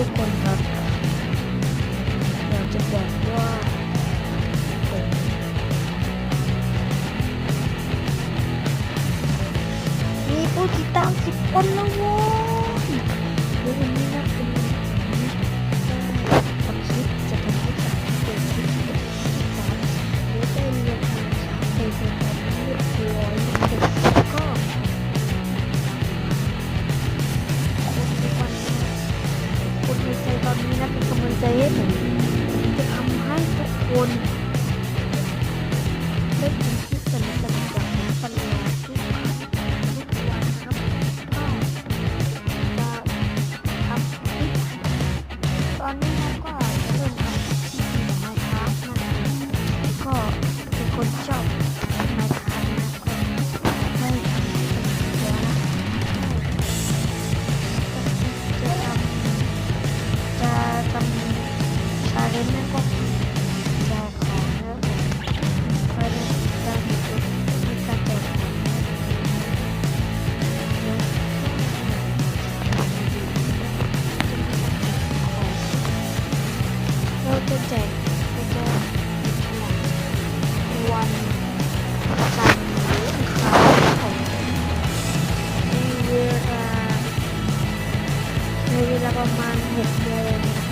ทุกคนครับ อยากจะบอกว่าผมมีผู้ติดตามสิบคนแล้วว้ советом ก็แจกแล้วก็วันจันทร์ของมีเวลาในเวลาประมาณหกโมง